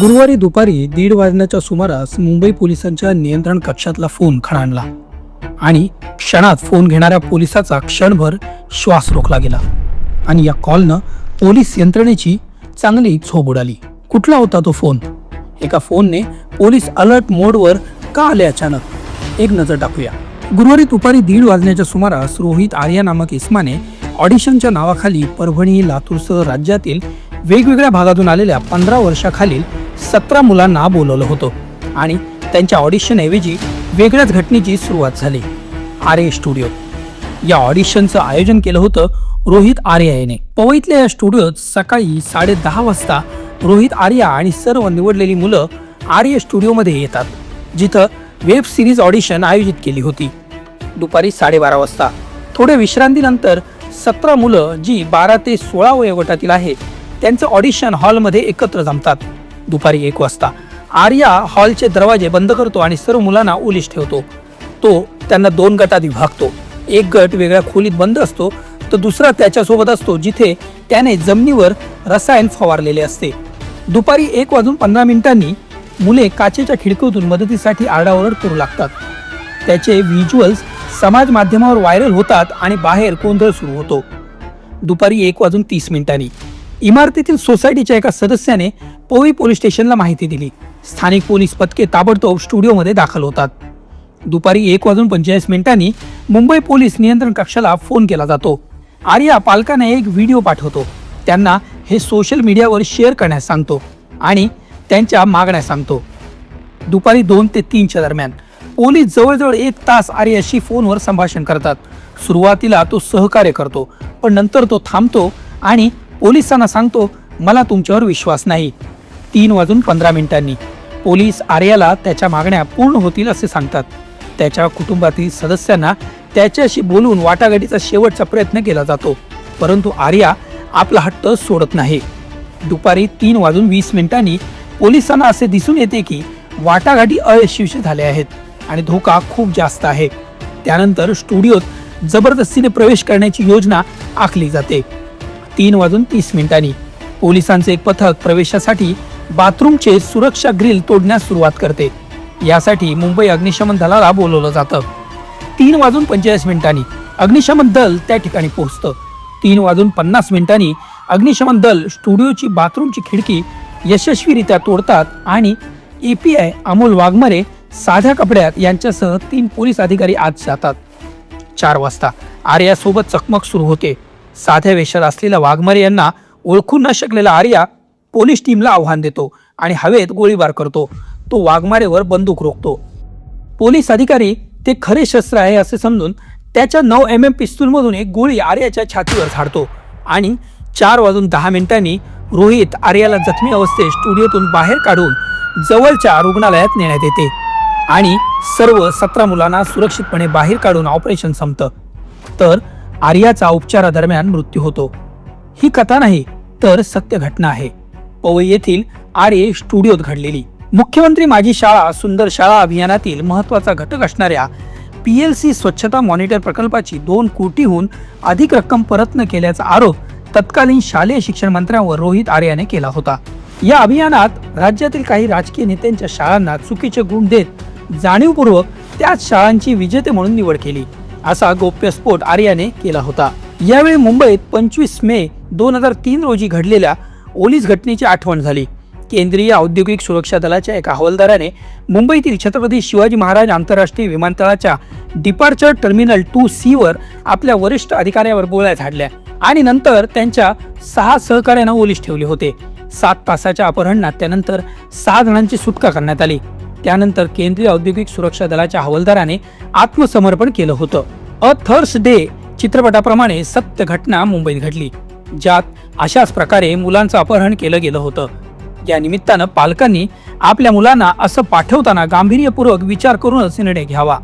गुरुवारी दुपारी दीड वाजण्याच्या सुमारास मुंबई पोलिसांच्या नियंत्रण कक्षातला फोन खणाणला आणि क्षणात फोन घेणाऱ्या पोलिसाचा क्षणभर श्वास रोखला गेला. आणि या कॉलनं पोलीस यंत्रणेची चांगली झोप उडाली. कुठला होता तो फोन? एका फोनने पोलीस अलर्ट मोडवर का आले अचानक? एक नजर टाकूया. गुरुवारी दुपारी दीड वाजण्याच्या सुमारास रोहित आर्या नामक इस्माने ऑडिशनच्या नावाखाली परभणी लातूरसह राज्यातील वेगवेगळ्या भागातून आलेल्या पंधरा वर्षाखालील सतरा मुलांना बोलवलं होतं. आणि त्यांच्या ऑडिशनऐवजी वेगळ्याच घटनेची सुरुवात झाली. आर्य स्टुडिओ या ऑडिशनचं आयोजन केलं होतं रोहित आर्या याने पवईतल्या या स्टुडिओत सकाळी साडे दहा वाजता रोहित आर्या आणि सर्व निवडलेली मुलं आर्य स्टुडिओमध्ये येतात जिथं वेब सिरीज ऑडिशन आयोजित केली होती. दुपारी साडेबारा वाजता. थोड्या विश्रांतीनंतर सतरा मुलं जी बारा ते सोळा वयोगटातील आहे त्यांचं ऑडिशन हॉलमध्ये एकत्र जमतात. दुपारी एक वाजता. आर्या हॉलचे दरवाजे बंद करतो आणि सर्व मुलांना ओलीस ठेवतो. तो त्यांना दोन गटात विभागतो. एक गट वेगळ्या खोलीत बंद असतो तर दुसरा त्याच्यासोबत असतो जिथे त्याने जमिनीवर रसायन फवारलेले असते. दुपारी एक वाजून पंधरा मिनिटांनी मुले काचेच्या खिडकीतून मदतीसाठी आरडाओरड करू लागतात. त्याचे व्हिज्युअल्स समाज माध्यमावर व्हायरल होतात आणि बाहेर गोंधळ सुरू होतो. दुपारी एक वाजून तीस मिनिटांनी. इमारतीतील सोसायटीच्या एका सदस्याने पोई पोलीस स्टेशनला माहिती दिली. स्थानिक पोलीस पथके ताबडतोब स्टुडिओमध्ये दाखल होतात. दुपारी एक वाजून पंचेचाळीस मिनिटांनी मुंबई पोलीस नियंत्रण कक्षाला फोन केला जातो. आर्या पालकांना एक व्हिडिओ पाठवतो. त्यांना हे सोशल मीडियावर शेअर करण्यास सांगतो आणि त्यांच्या मागण्या सांगतो. दुपारी दोन ते तीनच्या दरम्यान पोलीस जवळजवळ एक तास आर्याशी फोनवर संभाषण करतात. सुरुवातीला तो सहकार्य करतो पण नंतर तो थांबतो आणि पोलिसांना सांगतो मला तुमच्यावर विश्वास नाही. तीन वाजून पंधरा मिनिटांनी. पोलीस आर्याला त्याच्या मागण्या पूर्ण होतील असे सांगतात. त्याच्या कुटुंबातील सदस्यांना त्याच्याशी बोलून वाटाघाटीचा शेवटचा प्रयत्न केला जातो. परंतु आर्या आपला हट्ट सोडत नाही. दुपारी तीन वाजून वीस मिनिटांनी पोलिसांना असे दिसून येते की वाटाघाटी अयशस्वी झाल्या आहेत आणि धोका खूप जास्त आहे. त्यानंतर स्टुडिओत जबरदस्तीने प्रवेश करण्याची योजना आखली जाते. तीन वाजून तीस मिनिटांनी. पोलिसांचे एक पथक प्रवेशासाठी बाथरूमचे सुरक्षा ग्रिल तोडण्यास सुरुवात करते. यासाठी मुंबई अग्निशमन दलाला बोलवलं जातं. तीन वाजून पंचेचाळीस मिनिटांनी अग्निशमन दल त्या ठिकाणी पोहोचतं. तीन वाजून पन्नास मिनिटांनी अग्निशमन दल स्टुडिओची बाथरूमची खिडकी यशस्वीरित्या तोडतात आणि A P I Amol Waghmare साध्या कपड्यात यांच्यासह तीन पोलीस अधिकारी आत जातात. चार वाजता आर्यासोबत चकमक सुरू होते. साध्या वेशात असलेल्या वाघमारे यांना ओळखू न शकलेला आर्या पोलीस टीमला आव्हान देतो आणि हवेत गोळीबार करतो. तो वाघमारेवर बंदूक रोखतो. पोलीस अधिकारी ते खरे शस्त्र आहे असे समजून त्याच्या नऊ एम एम पिस्तूलमधून एक गोळी आर्याच्या छातीवर झाडतो आणि चार वाजून दहा मिनिटांनी रोहित आर्याला जखमी अवस्थेत स्टुडिओतून बाहेर काढून जवळच्या रुग्णालयात नेण्यात येते आणि सर्व सतरा मुलांना सुरक्षितपणे बाहेर काढून ऑपरेशन संपतं. तर आर्याचा उपचारादरम्यान मृत्यू होतो. ही कथा नाही तर सत्य घटना आहे. पवई येथील आर्य स्टुडिओत घडलेली. मुख्यमंत्री माझी शाळा सुंदर शाळा अभियानातील महत्त्वाचा घटक असणाऱ्या पी एल सी स्वच्छता मॉनिटर प्रकल्पाची दोन कोटीहून अधिक रक्कम परत न केल्याचा आरोप तत्कालीन शालेय शिक्षण मंत्र्यांवर रोहित आर्याने केला होता. या अभियानात राज्यातील काही राजकीय नेत्यांच्या शाळांना चुकीचे गुण देत जाणीवपूर्वक त्याच शाळांची विजेते म्हणून निवड केली असा गोप्यस्फोट आर्याने केला होता. यावेळी मुंबईत पंचवीस मे दोन हजार तीन रोजी घडलेल्या ओलीस घटनेची आठवण झाली. केंद्रीय औद्योगिक सुरक्षा दलाच्या एका हवालदाराने मुंबईतील छत्रपती शिवाजी महाराज आंतरराष्ट्रीय विमानतळाच्या डिपार्चर टर्मिनल टू सीवर आपल्या वरिष्ठ अधिकाऱ्यावर गोळ्या झाडल्या आणि नंतर त्यांच्या सहा सहकाऱ्यांना ओलीस ठेवले होते. सात तासाच्या अपहरणात त्यानंतर सहा जणांची सुटका करण्यात आली. त्यानंतर केंद्रीय औद्योगिक सुरक्षा दलाच्या हवालदाराने आत्मसमर्पण केलं होतं. अ थर्स डे चित्रपटाप्रमाणे सत्य घटना मुंबईत घडली ज्यात अशाच प्रकारे मुलांचं अपहरण केलं गेलं होतं. या निमित्तानं पालकांनी आपल्या मुलांना असं पाठवताना गांभीर्यपूर्वक विचार करूनच निर्णय घ्यावा.